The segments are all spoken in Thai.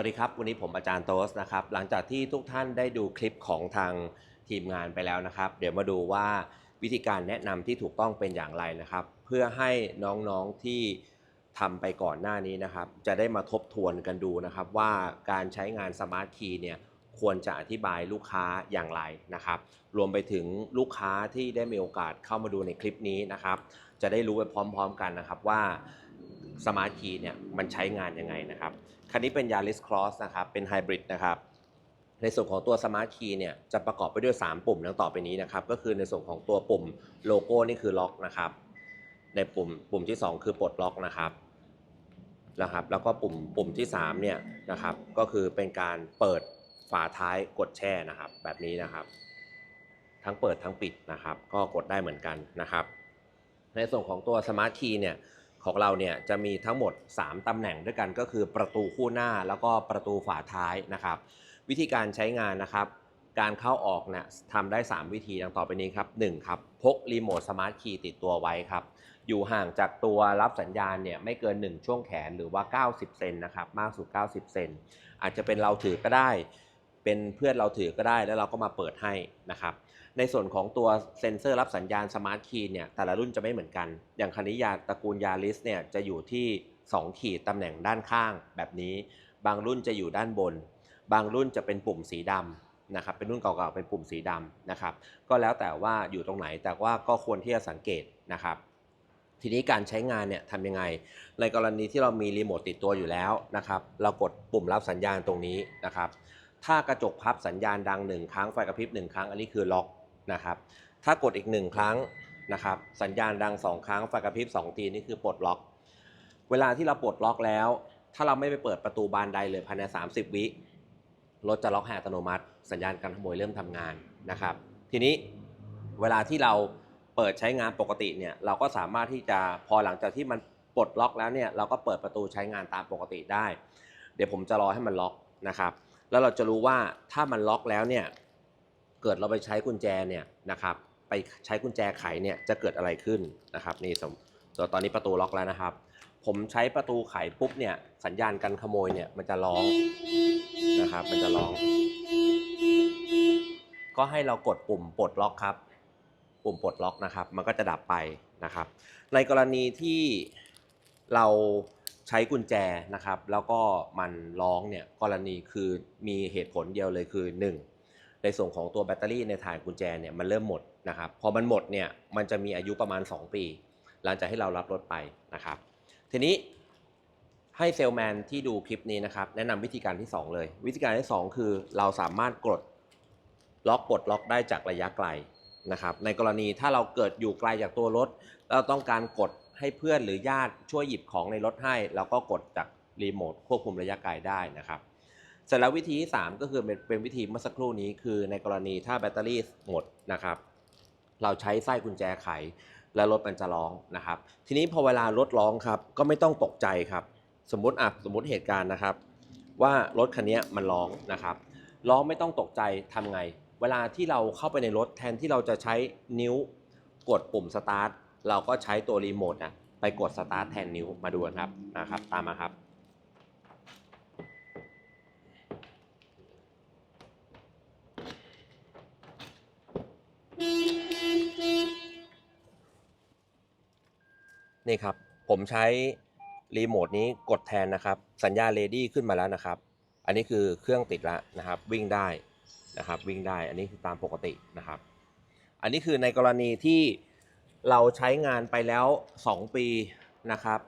วัสดีครับ วันนี้ผมอาจารย์โตสนะครับ หลังจากที่ทุกท่านได้ดูคลิปของทางทีมงานไปแล้วนะครับ เดี๋ยวมาดูว่าวิธีการแนะนำที่ถูกต้องเป็นอย่างไรนะครับ เพื่อให้น้องๆที่ทำไปก่อนหน้านี้นะครับ จะได้มาทบทวนกันดูนะครับ ว่าการใช้งานสมาร์ทคีย์เนี่ยควรจะอธิบายลูกค้าอย่างไรนะครับ รวมไปถึงลูกค้าที่ได้มีโอกาสเข้ามาดูในคลิปนี้นะครับ จะได้รู้ไปพร้อม ๆ กันนะครับว่า สมาร์ทคีย์เนี่ยมันใช้งานยังไงนะครับ คันนี้เป็น Yaris Cross นะครับ เป็นไฮบริดนะครับ ในส่วนของตัว Smart Key เนี่ยจะประกอบไปด้วย 3 ปุ่มดังต่อไปนี้นะครับ ก็คือในส่วนของตัวปุ่มโลโก้นี่คือล็อกนะครับ ในปุ่มปุ่มที่ 2 คือปลดล็อกนะครับนะครับ แล้วก็ปุ่มปุ่มที่3เนี่ยนะครับ ก็คือเป็นการเปิดฝาท้ายกดแช่นะครับ แบบนี้นะครับ ทั้งเปิดทั้งปิดนะครับ ก็กดได้เหมือนกันนะครับ ในส่วนของตัว Smart Key เนี่ย ของเราเนี่ยจะมีทั้งหมด 3 ตำแหน่งด้วยกันก็คือประตูคู่หน้าแล้วก็ประตูฝาท้ายนะครับ วิธีการใช้งานนะครับ การเข้าออกเนี่ยทำได้ 3 วิธีดังต่อไปนี้ครับ1ครับพกรีโมทสมาร์ทคีย์ติดตัวไว้ครับ อยู่ห่างจากตัวรับสัญญาณเนี่ยไม่เกิน 1 ช่วงแขนหรือว่า 90 เซนนะครับ มากสุด 90 เซนอาจจะเป็นเราถือก็ได้ เป็นเพื่อนเราถือก็ได้แล้วเราก็มาเปิดให้นะครับ ในส่วนของตัวเซ็นเซอร์รับสัญญาณสมาร์ทคีย์เนี่ยแต่ละรุ่นจะไม่เหมือนกัน อย่างคันนี้ยาตระกูลยาริสเนี่ยจะอยู่ที่ 2 ขีดตำแหน่งด้านข้างแบบนี้ บางรุ่นจะอยู่ด้านบน บางรุ่นจะเป็นปุ่มสีดำนะครับเป็นรุ่นเก่าๆเป็นปุ่มสีดำนะครับก็แล้วแต่ว่าอยู่ตรงไหนแต่ว่าก็ควรที่จะสังเกตนะครับทีนี้การใช้งานเนี่ยทำยังไง ในกรณีที่เรามีรีโมทติดตัวอยู่แล้วนะครับ เรากดปุ่มรับสัญญาณตรงนี้นะครับ ถ้ากระจกพับสัญญาณดังหนึ่งครั้งไฟกระพริบหนึ่งครั้งอันนี้คือล็อกนะครับ ถ้ากดอีกหนึ่งครั้งนะครับ สัญญาณดังสองครั้งไฟกระพริบสองทีนี่คือปลดล็อก เวลาที่เราปลดล็อกแล้ว ถ้าเราไม่ไปเปิดประตูบานใดเลยภายใน 30 วิรถจะล็อกให้อัตโนมัติ สัญญาณการขโมยเริ่มทำงานนะครับ ทีนี้เวลาที่เราเปิดใช้งานปกติเนี่ยเราก็สามารถที่จะพอหลังจากที่มันปลดล็อกแล้วเนี่ยเราก็เปิดประตูใช้งานตามปกติได้ เดี๋ยวผมจะรอให้มันล็อกนะครับ แล้วเราจะรู้ว่าถ้ามันล็อกแล้วเนี่ยเกิดเราไปใช้กุญแจเนี่ยนะครับไปใช้กุญแจไขเนี่ยจะเกิดอะไรขึ้นนะครับนี่สมส่วนตอนนี้ประตูล็อกแล้วนะครับ ผมใช้ประตูไขปุ๊บเนี่ยสัญญาณการขโมยเนี่ยมันจะร้องนะครับมันจะร้อง ก็ให้เรากดปุ่มปลดล็อกครับ ปุ่มปลดล็อกนะครับ มันก็จะดับไปนะครับ ในกรณีที่เรา ใช้กุญแจนะครับ แล้วก็มันร้องเนี่ยกรณีคือมีเหตุผลเดียวเลยคือ 1 ในส่วนของตัวแบตเตอรี่ในถ่ายกุญแจเนี่ยมันเริ่มหมดนะครับพอมันหมดเนี่ยมันจะมีอายุประมาณ 2 ปี หลังจากที่เรารับรถไปนะครับ ทีนี้ให้เซลแมนที่ดูคลิปนี้นะครับ แนะนำวิธีการที่ 2 เลย วิธีการที่ 2 คือเราสามารถกดล็อกปลดล็อกได้จากระยะไกลนะครับในกรณีถ้าเราเกิดอยู่ไกลจากตัวรถเราต้องการกด ให้เพื่อนหรือญาติช่วยหยิบของในรถให้ เราก็กดจากรีโมทควบคุมระยะไกลได้นะครับเสร็จแล้ววิธีที่ 3 ก็คือเป็นเป็นวิธีเมื่อสักครู่นี้คือในกรณีถ้าแบตเตอรี่หมดนะครับ เราใช้ไส้กุญแจไข แล้วรถมันจะร้องนะครับ ทีนี้พอเวลารถร้องครับก็ไม่ต้องตกใจครับ สมมติอะสมมติเหตุการณ์นะครับ ว่ารถคันนี้มันร้องนะครับร้องไม่ต้องตกใจทำไง เวลาที่เราเข้าไปในรถแทนที่เราจะใช้นิ้วกดปุ่มสตาร์ท เราก็ใช้ตัวรีโมทนะไปกดสตาร์ทแทนนิ้วมาดูกันครับนะครับ ตามมาครับ นี่ครับ ผมใช้รีโมทนี้กดแทนนะครับ สัญญาเลดี้ขึ้นมาแล้วนะครับ อันนี้คือเครื่องติดแล้วนะครับ วิ่งได้นะครับ วิ่งได้อันนี้คือตามปกตินะครับ อันนี้คือในกรณีที่ เราใช้งานไปแล้ว 2 ปีนะครับ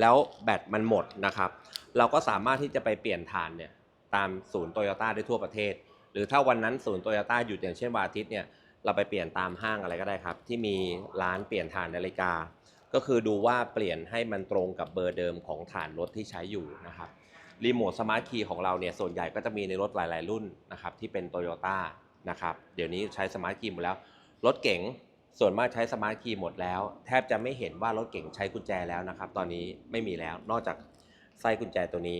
แล้วแบตมันหมดนะครับ เราก็สามารถที่จะไปเปลี่ยนถ่านเนี่ยตามศูนย์โตโยต้าได้ทั่วประเทศ หรือถ้าวันนั้นศูนย์โตโยต้าหยุดอย่างเช่นวันอาทิตย์เนี่ยเราไปเปลี่ยนตามห้างอะไรก็ได้ครับ ที่มีร้านเปลี่ยนถ่านนาฬิกา ก็คือดูว่าเปลี่ยนให้มันตรงกับเบอร์เดิมของฐานรถที่ใช้อยู่นะครับรีโมทสมาร์ทคีย์ของเราเนี่ยส่วนใหญ่ก็จะมีในรถหลาย ๆ รุ่นนะครับที่เป็นโตโยต้านะครับเดี๋ยวนี้ใช้สมาร์ทคีย์หมดแล้ว รถเก๋ง ส่วนมากใช้สมาร์ทคีย์หมดแล้ว แทบจะไม่เห็นว่ารถเก๋งใช้กุญแจแล้วนะครับ ตอนนี้ไม่มีแล้วนอกจากไส้กุญแจตัวนี้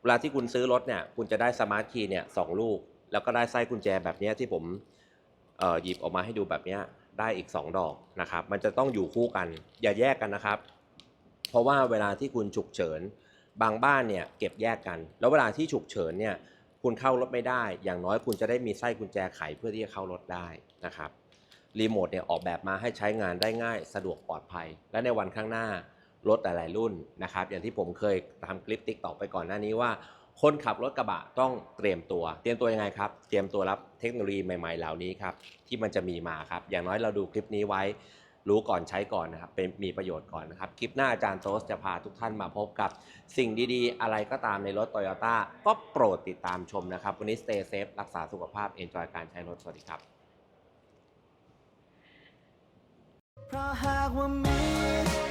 เวลาที่คุณซื้อรถเนี่ยคุณจะได้สมาร์ทคีย์เนี่ยสองลูก แล้วก็ได้ไส้กุญแจแบบนี้ที่ผมหยิบออกมาให้ดูแบบนี้ได้อีก 2 ดอกนะครับ มันจะต้องอยู่คู่กันอย่าแยกกันนะครับ เพราะว่าเวลาที่คุณฉุกเฉิน บางบ้านเนี่ยเก็บแยกกัน แล้วเวลาที่ฉุกเฉินเนี่ยคุณเข้ารถไม่ได้ อย่างน้อยคุณจะได้มีไส้กุญแจไขเพื่อที่จะเข้ารถได้นะครับ รีโมทเนี่ยออกแบบมาให้ใช้งานได้ง่ายสะดวกปลอดภัย และในวันข้างหน้ารถหลาย ๆ รุ่นนะครับ อย่างที่ผมเคยทำคลิปติ๊กตอกไปก่อนหน้านี้ว่า คนขับรถกระบะต้องเตรียมตัว เตรียมตัวยังไงครับ เตรียมตัวรับเทคโนโลยีใหม่ ๆ เหล่านี้ครับ ที่มันจะมีมาครับ อย่างน้อยเราดูคลิปนี้ไว้ รู้ก่อนใช้ก่อนนะครับ เป็นมีประโยชน์ก่อนนะครับ คลิปหน้าอาจารย์โตสจะพาทุกท่านมาพบกับ สิ่งดี ๆ อะไรก็ตามในรถ Toyota ก็โปรดติดตามชมนะครับ วันนี้ stay safe รักษาสุขภาพ enjoy การใช้รถ สวัสดีครับ Prague, we're meeting.